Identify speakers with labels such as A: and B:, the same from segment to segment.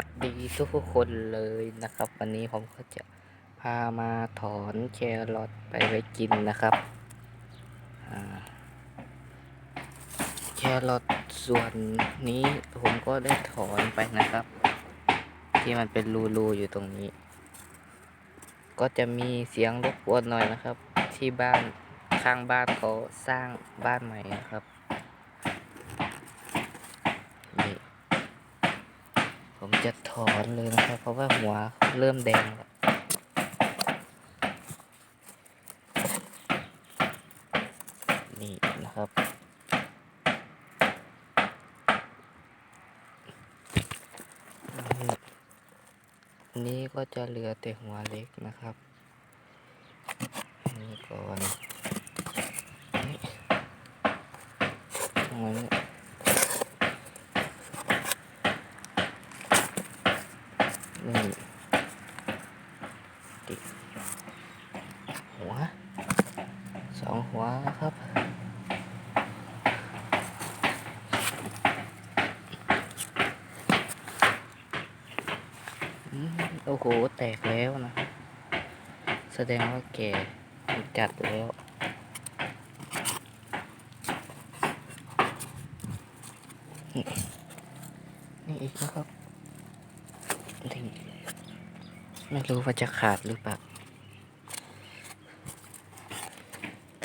A: วัสดีทุกคนเลยนะครับ วันนี้ผมก็จะพามาถอนแครอทไปไว้กินนะครับแครอทส่วนนี้ผมก็ได้ถอนไปนะครับ ที่มันเป็นรูๆอยู่ตรงนี้ ก็จะมีเสียงรบกวนหน่อยนะครับ ที่บ้านข้างบ้านเขาสร้างบ้านใหม่นะครับนี่ ผม จะถอนเลยนะครับ เพราะว่าหัวเริ่มแดงแล้วนี่นะครับนี้ก็จะเหลือแต่หัวเล็กนะครับนนี้ก่อนนี่หัวนี้นี่ติดหัวสองหัวนะครับ อืม โอ้โห แตกแล้วนะ แสดงว่าแก่จัดแล้วนี่อีกนะครับไม่รู้ว่าจะขาดหรือเปล่า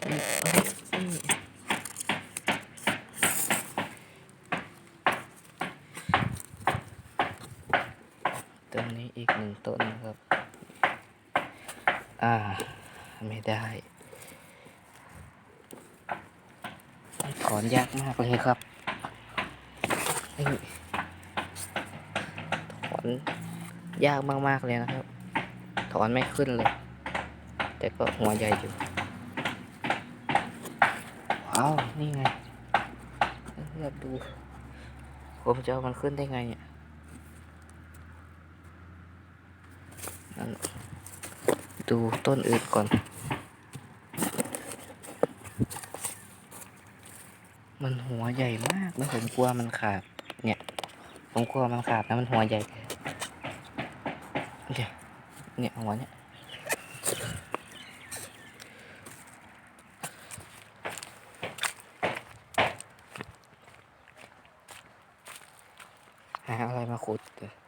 A: นี่เอานี่ต้นนี้อีกหนึ่งต้นนะครับ อ่า ไม่ได้ถอนยากมากเลยครับถอนยากมากๆเลยนะครับ ถอนไม่ขึ้นเลย แต่ก็หัวใหญ่อยู่ว้าวนี่ไงเลือกดู ผมจะเอามันขึ้นได้ไงเนี่ยนั่น ดูต้นอื่นก่อน มันหัวใหญ่มากนะผมกลัวมันขาด เนี่ย ผมกลัวมันขาดนะมันหัวใหญ่เนี่ยเนี่ยหัวเนี่ยหาอะไรมาขุดเดี๋ย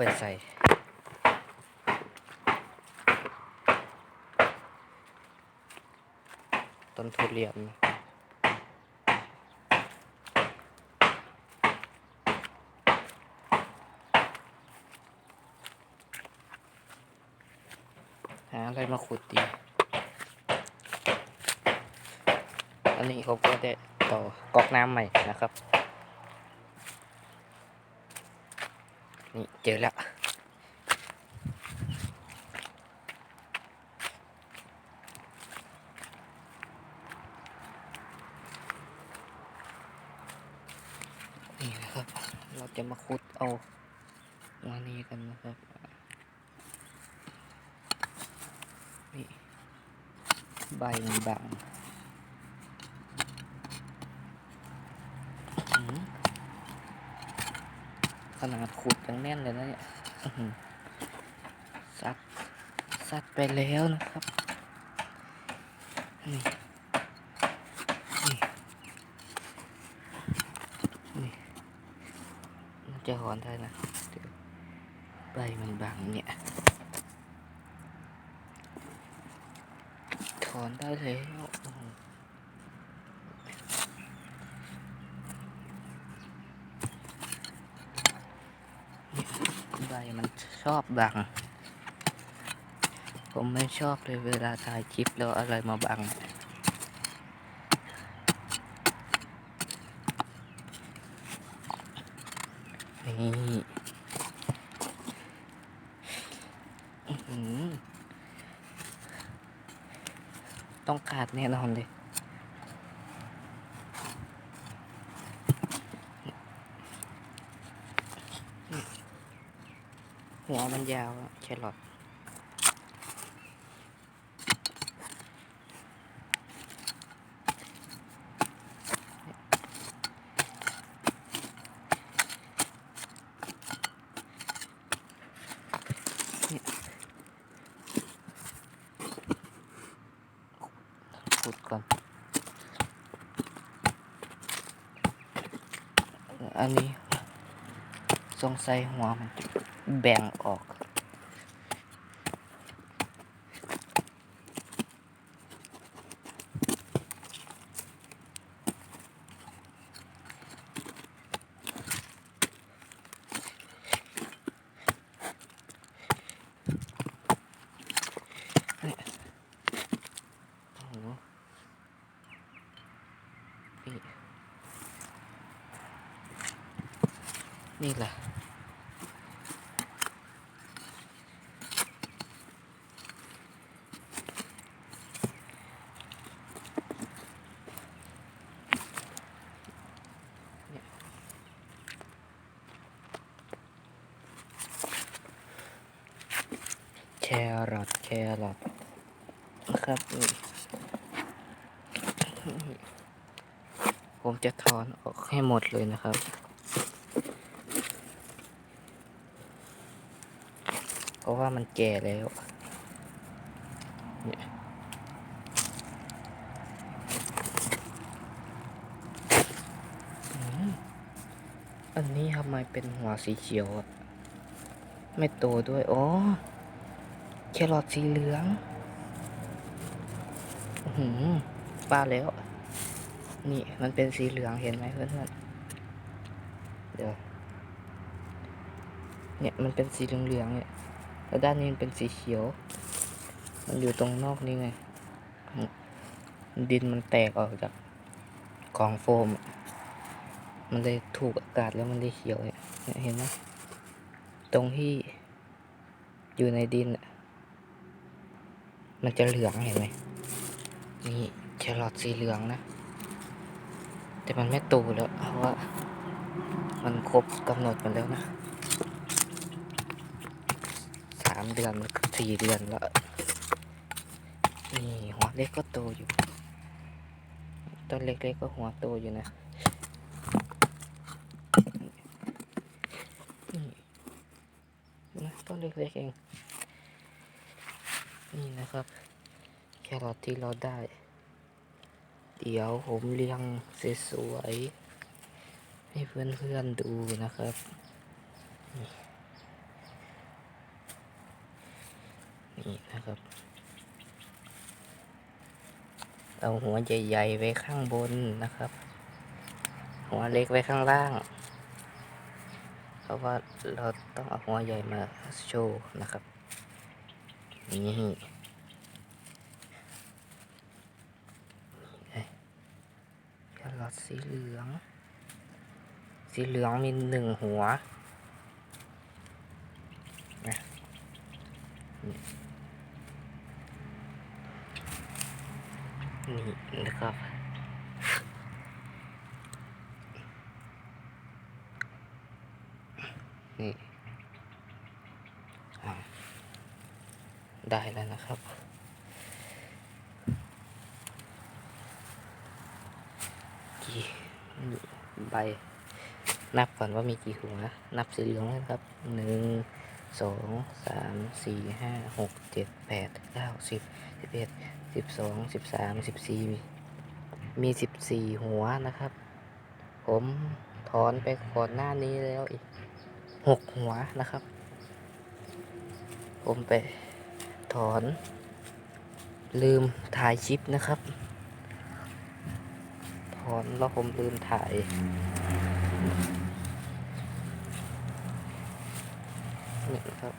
A: วขุดไปใส่ต้นทุเรียนหาอะไรมาขุดดีอันนี้เขาก็ได้ต่อก๊อกน้ำใหม่นะครับ นี่เจอแล้วนี่นะครับ เราจะมาขุดเอามานี้กันนะครับ นี่ ใบมันบังอื้อหือ ขนาดขุดยังแน่นเลยนะเนี่ยซัดซัดไปแล้วนะครับ นี่ นี่ นี่มันจะหอนได้นะเดี๋ยวใบมันบังเนี่ยถอนได้แล้วโอ้โหเนี่ยใบ มันชอบบัง ผมไม่ชอบเลยเวลาถ่ายคลิปแล้วอะไรมาบัง นี่ต้องขาดแน่นอนเลย หัวมันยาวแครอทขุดก่อน อันนี้ สงสัยหัวมันแบ่งออก นี่นี่แหละ รอทแครอทนะครับ ผมจะถอนออกให้หมดเลยนะครับเพราะว่ามันแก่แล้วเนี่ยอันนี้ทำไมเป็นหัวสีเขียวอะไม่โตด้วย อ๋อ แครอทสีเหลืองหือป้าแล้ว นี่มันเป็นสีเหลืองเห็นไหมเพื่อนๆเดี๋ยว เนี่ยมันเป็นสีเหลืองๆเนี่ย แล้วด้านนี้มันเป็นสีเขียว มันอยู่ตรงนอกนี่ไง ดินมันแตกออกจากกองโฟม มันเลยถูกอากาศแล้วมันเลยเขียวเนี่ยเนี่ยเห็นไหมตรงที่อยู่ในดินอะ มันจะเหลืองเห็นไหมนี่แครอทสีเหลืองนะ แต่มันไม่โตแล้วเพราะว่า มันครบกำหนดมันแล้วนะสามเดือนสี่เดือนแล้วนี่หัวเล็กก็โตอยู่ต้นเล็กๆก็หัวโตอยู่นะนี่นะต้นเล็กๆเอง นี่นะครับ แครอทที่เราได้ เดี๋ยวผมเรียงสวยๆให้เพื่อนๆดูนะครับนี่นี่นะครับ เอาหัวใหญ่ๆไว้ข้างบนนะครับ หัวเล็กไว้ข้างล่าง เพราะว่าเราต้องเอาหัวใหญ่มาโชว์นะครับ นี่ สีเหลือง สีเหลืองมีหนึ่งหัวนี่นะครับ นี่ได้แล้วนะครับ กี่ใบ นับก่อนว่ามีกี่หัว นับสีเหลืองนะครับหนึ่งสองสามสี่ห้าหกเจ็ดแปดเก้าสิบสิบเอ็ดสิบสองสิบสามสิบสี่มีสิบสี่หัวนะครับ ผมถอนไปก่อนหน้านี้แล้วอีกหกหัวนะครับ ผมไปถอน ลืมถ่ายคลิปนะครับ อนแล้วผมลืมถ่ายนี่ครับ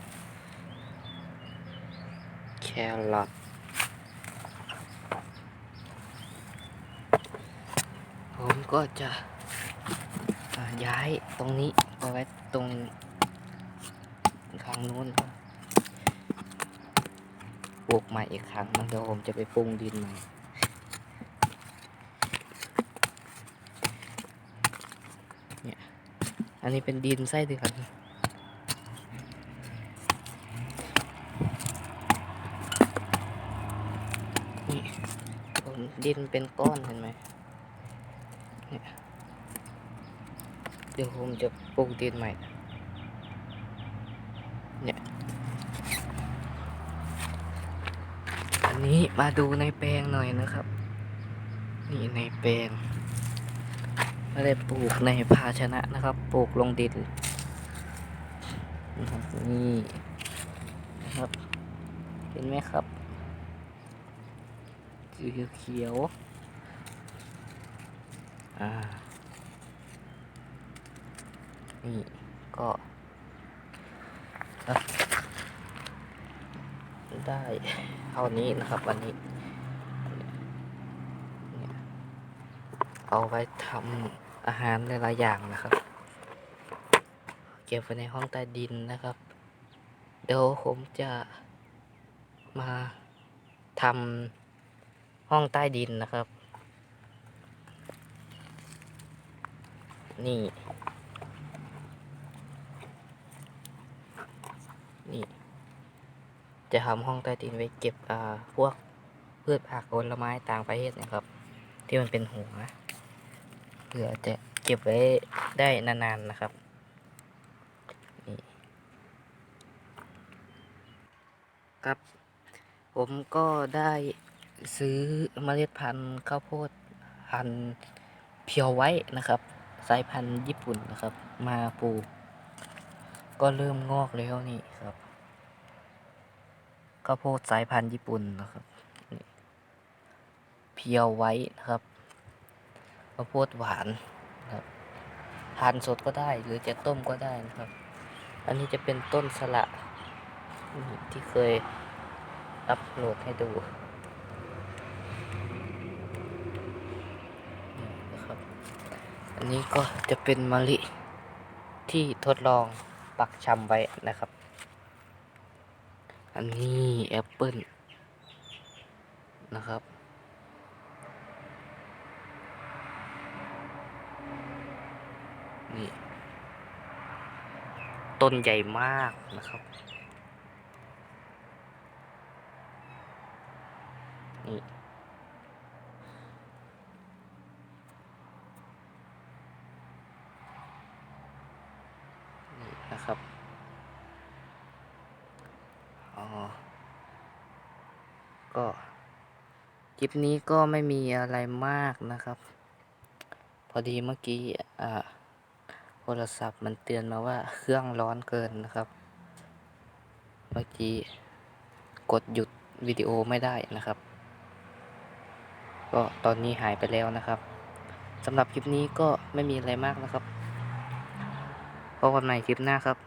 A: แครอทผมก็จะย้ายตรงนี้ไปไว้ตรงทางนู้นครับปลูกใหม่อีกครั้งนึงเดี๋ยวผมจะไปปรุงดินใหม่ เนี่ย อันนี้เป็นดินไส้เดือนนี่ดินเป็นก้อนเห็นไหมเดี๋ยวผมจะปลูกดินใหม่ เนี่ย อันนี้มาดูในแปลงหน่อยนะครับ นี่ในแปลง ไม่ได้ปลูกในภาชนะนะครับ ปลูกลงดินนะครับนี่นะครับ เห็นไหมครับสีเขียวอ่า นี่ก็ได้เท่านี้นะครับวันนี้เนี่ย เอาไว้ทำอาหารหลายๆอย่างนะครับ เก็บไว้ในห้องใต้ดินนะครับ เดี๋ยวผมจะมาทำห้องใต้ดินนะครับ นี่ นี่ จะทำห้องใต้ดินไว้เก็บพวกพืชผักผลไม้ต่างประเทศนะครับ ที่มันเป็นหัว เพื่อจะเก็บไว้ได้นานๆนะครับนี่ครับ ผมก็ได้ซื้อเมล็ดพันธุ์ข้าวโพดพันธุ์เพียวไว้นะครับ สายพันธุ์ญี่ปุ่นนะครับ มาปลูก ก็เริ่มงอกแล้วนี่ครับข้าวโพดสายพันธุ์ญี่ปุ่นนะครับเพียวไว้นะครับ ข้าวโพดหวานครับทานสดก็ได้หรือจะต้มก็ได้นะครับ อันนี้จะเป็นต้นสละที่เคยอัพโหลดให้ดูนะครับ อันนี้ก็จะเป็นมะลิที่ทดลองปักชำไว้นะครับ อันนี้แอปเปิลนะครับ นี่ ต้นใหญ่มากนะครับนี่นี่นะครับอ๋อก็คลิปนี้ก็ไม่มีอะไรมากนะครับ พอดีเมื่อกี้ อ่า โทรศัพท์มันเตือนมาว่าเครื่องร้อนเกินนะครับ เมื่อกี้กดหยุดวิดีโอไม่ได้นะครับ ก็ตอนนี้หายไปแล้วนะครับสำหรับคลิปนี้ก็ไม่มีอะไรมากนะครับพบกันใหม่คลิปหน้าครับ